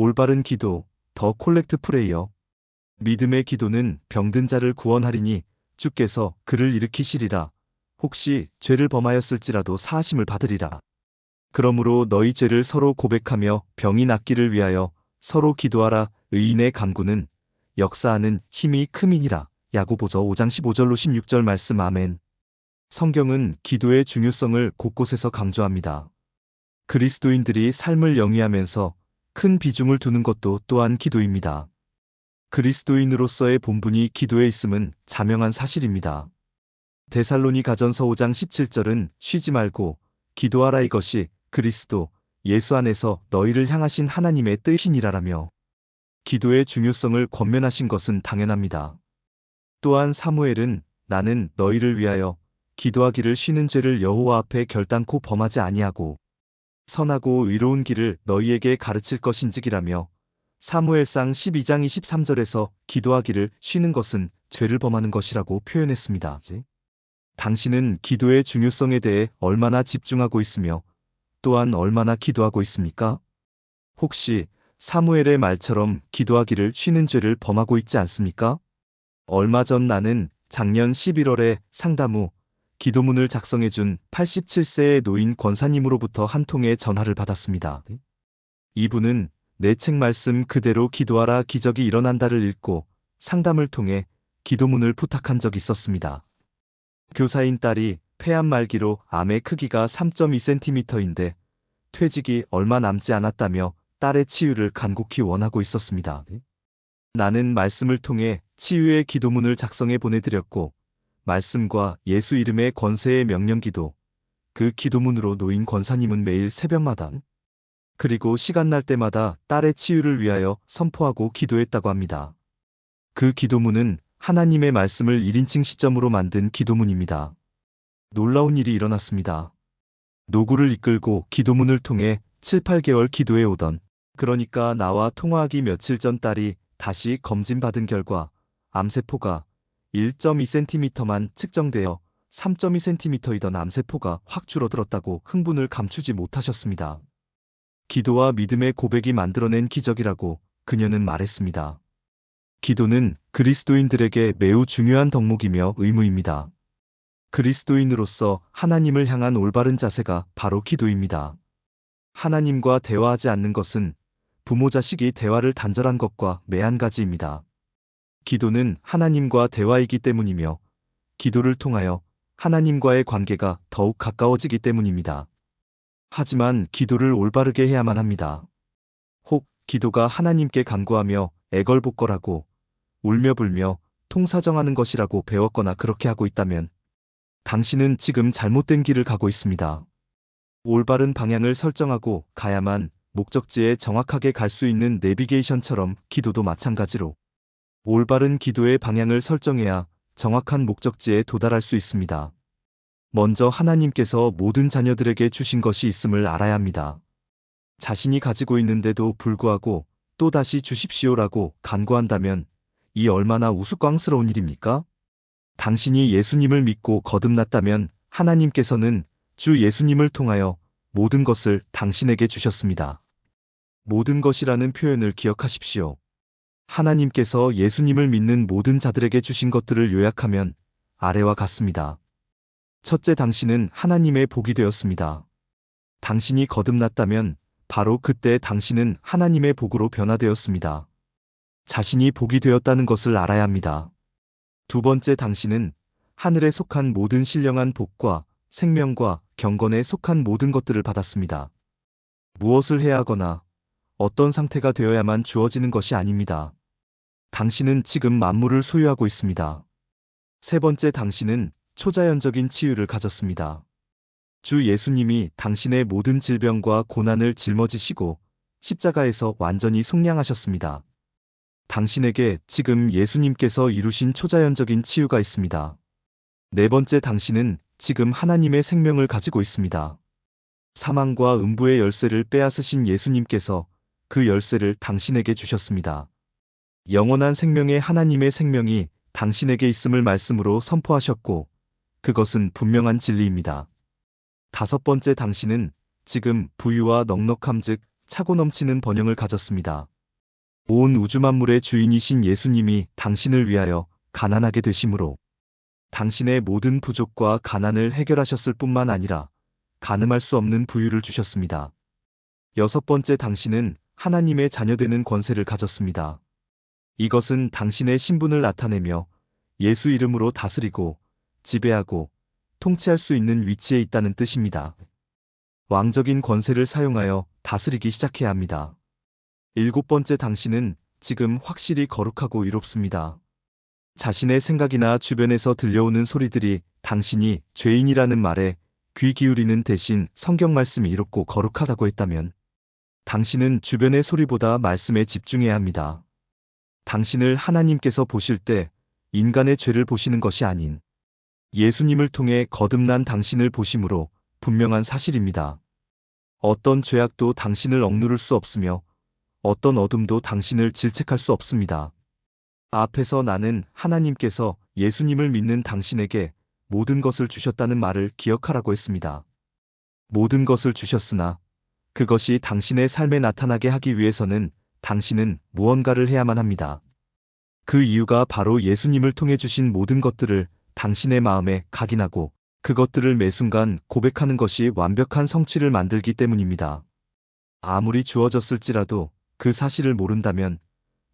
올바른 기도, 더 콜렉트 프레이어. 믿음의 기도는 병든 자를 구원하리니 주께서 그를 일으키시리라. 혹시 죄를 범하였을지라도 사하심을 받으리라. 그러므로 너희 죄를 서로 고백하며 병이 낫기를 위하여 서로 기도하라. 의인의 간구는 역사하는 힘이 크민이라. 야고보서 5장 15절로 16절 말씀 아멘. 성경은 기도의 중요성을 곳곳에서 강조합니다. 그리스도인들이 삶을 영위하면서 큰 비중을 두는 것도 또한 기도입니다. 그리스도인으로서의 본분이 기도에 있음은 자명한 사실입니다. 데살로니 가전서 5장 17절은 쉬지 말고 기도하라 이것이 그리스도 예수 안에서 너희를 향하신 하나님의 뜻이니라라며 기도의 중요성을 권면하신 것은 당연합니다. 또한 사무엘은 나는 너희를 위하여 기도하기를 쉬는 죄를 여호와 앞에 결단코 범하지 아니하고 선하고 의로운 길을 너희에게 가르칠 것인지기라며 사무엘상 12장 23절에서 기도하기를 쉬는 것은 죄를 범하는 것이라고 표현했습니다. 당신은 기도의 중요성에 대해 얼마나 집중하고 있으며 또한 얼마나 기도하고 있습니까? 혹시 사무엘의 말처럼 기도하기를 쉬는 죄를 범하고 있지 않습니까? 얼마 전 나는 작년 11월에 상담 후 기도문을 작성해준 87세의 노인 권사님으로부터 한 통의 전화를 받았습니다. 이분은 내 책 말씀 그대로 기도하라 기적이 일어난다를 읽고 상담을 통해 기도문을 부탁한 적이 있었습니다. 교사인 딸이 폐암 말기로 암의 크기가 3.2cm인데 퇴직이 얼마 남지 않았다며 딸의 치유를 간곡히 원하고 있었습니다. 나는 말씀을 통해 치유의 기도문을 작성해 보내드렸고 말씀과 예수 이름의 권세의 명령기도 그 기도문으로 노인 권사님은 매일 새벽마다 그리고 시간 날 때마다 딸의 치유를 위하여 선포하고 기도했다고 합니다. 그 기도문은 하나님의 말씀을 1인칭 시점으로 만든 기도문입니다. 놀라운 일이 일어났습니다. 노구를 이끌고 기도문을 통해 7, 8개월 기도해 오던 그러니까 나와 통화하기 며칠 전 딸이 다시 검진받은 결과 암세포가 1.2cm만 측정되어 3.2cm이던 암세포가 확 줄어들었다고 흥분을 감추지 못하셨습니다. 기도와 믿음의 고백이 만들어낸 기적이라고 그녀는 말했습니다. 기도는 그리스도인들에게 매우 중요한 덕목이며 의무입니다. 그리스도인으로서 하나님을 향한 올바른 자세가 바로 기도입니다. 하나님과 대화하지 않는 것은 부모 자식이 대화를 단절한 것과 매한 가지입니다. 기도는 하나님과 대화이기 때문이며 기도를 통하여 하나님과의 관계가 더욱 가까워지기 때문입니다. 하지만 기도를 올바르게 해야만 합니다. 혹 기도가 하나님께 간구하며 애걸복걸하고 울며 불며 통사정하는 것이라고 배웠거나 그렇게 하고 있다면 당신은 지금 잘못된 길을 가고 있습니다. 올바른 방향을 설정하고 가야만 목적지에 정확하게 갈 수 있는 내비게이션처럼 기도도 마찬가지로 올바른 기도의 방향을 설정해야 정확한 목적지에 도달할 수 있습니다. 먼저 하나님께서 모든 자녀들에게 주신 것이 있음을 알아야 합니다. 자신이 가지고 있는데도 불구하고 또다시 주십시오라고 간구한다면 이 얼마나 우스꽝스러운 일입니까? 당신이 예수님을 믿고 거듭났다면 하나님께서는 주 예수님을 통하여 모든 것을 당신에게 주셨습니다. 모든 것이라는 표현을 기억하십시오. 하나님께서 예수님을 믿는 모든 자들에게 주신 것들을 요약하면 아래와 같습니다. 첫째, 당신은 하나님의 복이 되었습니다. 당신이 거듭났다면 바로 그때 당신은 하나님의 복으로 변화되었습니다. 자신이 복이 되었다는 것을 알아야 합니다. 두 번째, 당신은 하늘에 속한 모든 신령한 복과 생명과 경건에 속한 모든 것들을 받았습니다. 무엇을 해야 하거나 어떤 상태가 되어야만 주어지는 것이 아닙니다. 당신은 지금 만물을 소유하고 있습니다. 세 번째 당신은 초자연적인 치유를 가졌습니다. 주 예수님이 당신의 모든 질병과 고난을 짊어지시고 십자가에서 완전히 속량하셨습니다. 당신에게 지금 예수님께서 이루신 초자연적인 치유가 있습니다. 네 번째 당신은 지금 하나님의 생명을 가지고 있습니다. 사망과 음부의 열쇠를 빼앗으신 예수님께서 그 열쇠를 당신에게 주셨습니다. 영원한 생명의 하나님의 생명이 당신에게 있음을 말씀으로 선포하셨고 그것은 분명한 진리입니다. 다섯 번째 당신은 지금 부유와 넉넉함 즉 차고 넘치는 번영을 가졌습니다. 온 우주 만물의 주인이신 예수님이 당신을 위하여 가난하게 되심으로 당신의 모든 부족과 가난을 해결하셨을 뿐만 아니라 가늠할 수 없는 부유를 주셨습니다. 여섯 번째 당신은 하나님의 자녀되는 권세를 가졌습니다. 이것은 당신의 신분을 나타내며 예수 이름으로 다스리고 지배하고 통치할 수 있는 위치에 있다는 뜻입니다. 왕적인 권세를 사용하여 다스리기 시작해야 합니다. 일곱 번째 당신은 지금 확실히 거룩하고 이롭습니다. 자신의 생각이나 주변에서 들려오는 소리들이 당신이 죄인이라는 말에 귀 기울이는 대신 성경 말씀이 이롭고 거룩하다고 했다면 당신은 주변의 소리보다 말씀에 집중해야 합니다. 당신을 하나님께서 보실 때 인간의 죄를 보시는 것이 아닌 예수님을 통해 거듭난 당신을 보심으로 분명한 사실입니다. 어떤 죄악도 당신을 억누를 수 없으며 어떤 어둠도 당신을 질책할 수 없습니다. 앞에서 나는 하나님께서 예수님을 믿는 당신에게 모든 것을 주셨다는 말을 기억하라고 했습니다. 모든 것을 주셨으나 그것이 당신의 삶에 나타나게 하기 위해서는 당신은 무언가를 해야만 합니다. 그 이유가 바로 예수님을 통해 주신 모든 것들을 당신의 마음에 각인하고 그것들을 매 순간 고백하는 것이 완벽한 성취를 만들기 때문입니다. 아무리 주어졌을지라도 그 사실을 모른다면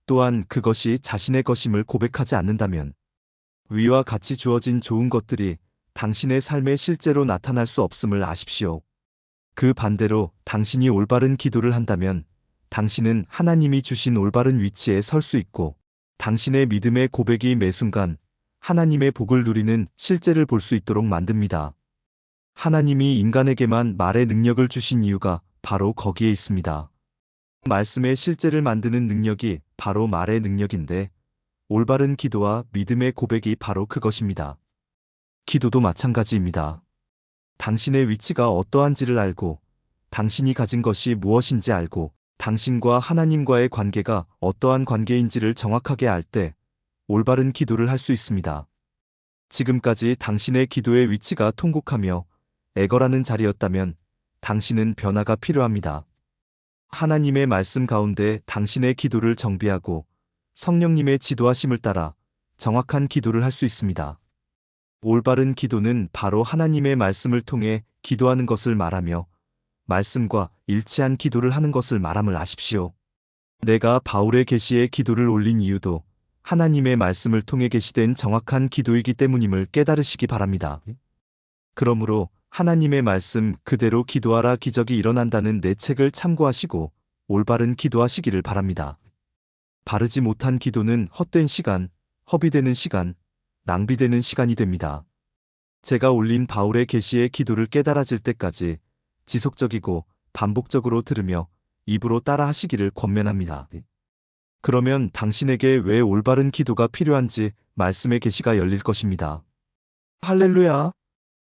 또한 그것이 자신의 것임을 고백하지 않는다면 위와 같이 주어진 좋은 것들이 당신의 삶에 실제로 나타날 수 없음을 아십시오. 그 반대로 당신이 올바른 기도를 한다면 당신은 하나님이 주신 올바른 위치에 설 수 있고 당신의 믿음의 고백이 매 순간 하나님의 복을 누리는 실제를 볼 수 있도록 만듭니다. 하나님이 인간에게만 말의 능력을 주신 이유가 바로 거기에 있습니다. 말씀의 실제를 만드는 능력이 바로 말의 능력인데 올바른 기도와 믿음의 고백이 바로 그것입니다. 기도도 마찬가지입니다. 당신의 위치가 어떠한지를 알고 당신이 가진 것이 무엇인지 알고 당신과 하나님과의 관계가 어떠한 관계인지를 정확하게 알 때 올바른 기도를 할 수 있습니다. 지금까지 당신의 기도의 위치가 통곡하며 애걸하는 자리였다면 당신은 변화가 필요합니다. 하나님의 말씀 가운데 당신의 기도를 정비하고 성령님의 지도하심을 따라 정확한 기도를 할 수 있습니다. 올바른 기도는 바로 하나님의 말씀을 통해 기도하는 것을 말하며 말씀과 일치한 기도를 하는 것을 말함을 아십시오. 내가 바울의 계시에 기도를 올린 이유도 하나님의 말씀을 통해 계시된 정확한 기도이기 때문임을 깨달으시기 바랍니다. 그러므로 하나님의 말씀 그대로 기도하라 기적이 일어난다는 내 책을 참고하시고 올바른 기도하시기를 바랍니다. 바르지 못한 기도는 헛된 시간, 허비되는 시간, 낭비되는 시간이 됩니다. 제가 올린 바울의 계시의 기도를 깨달아질 때까지 지속적이고 반복적으로 들으며 입으로 따라 하시기를 권면합니다. 그러면 당신에게 왜 올바른 기도가 필요한지 말씀의 계시가 열릴 것입니다. 할렐루야!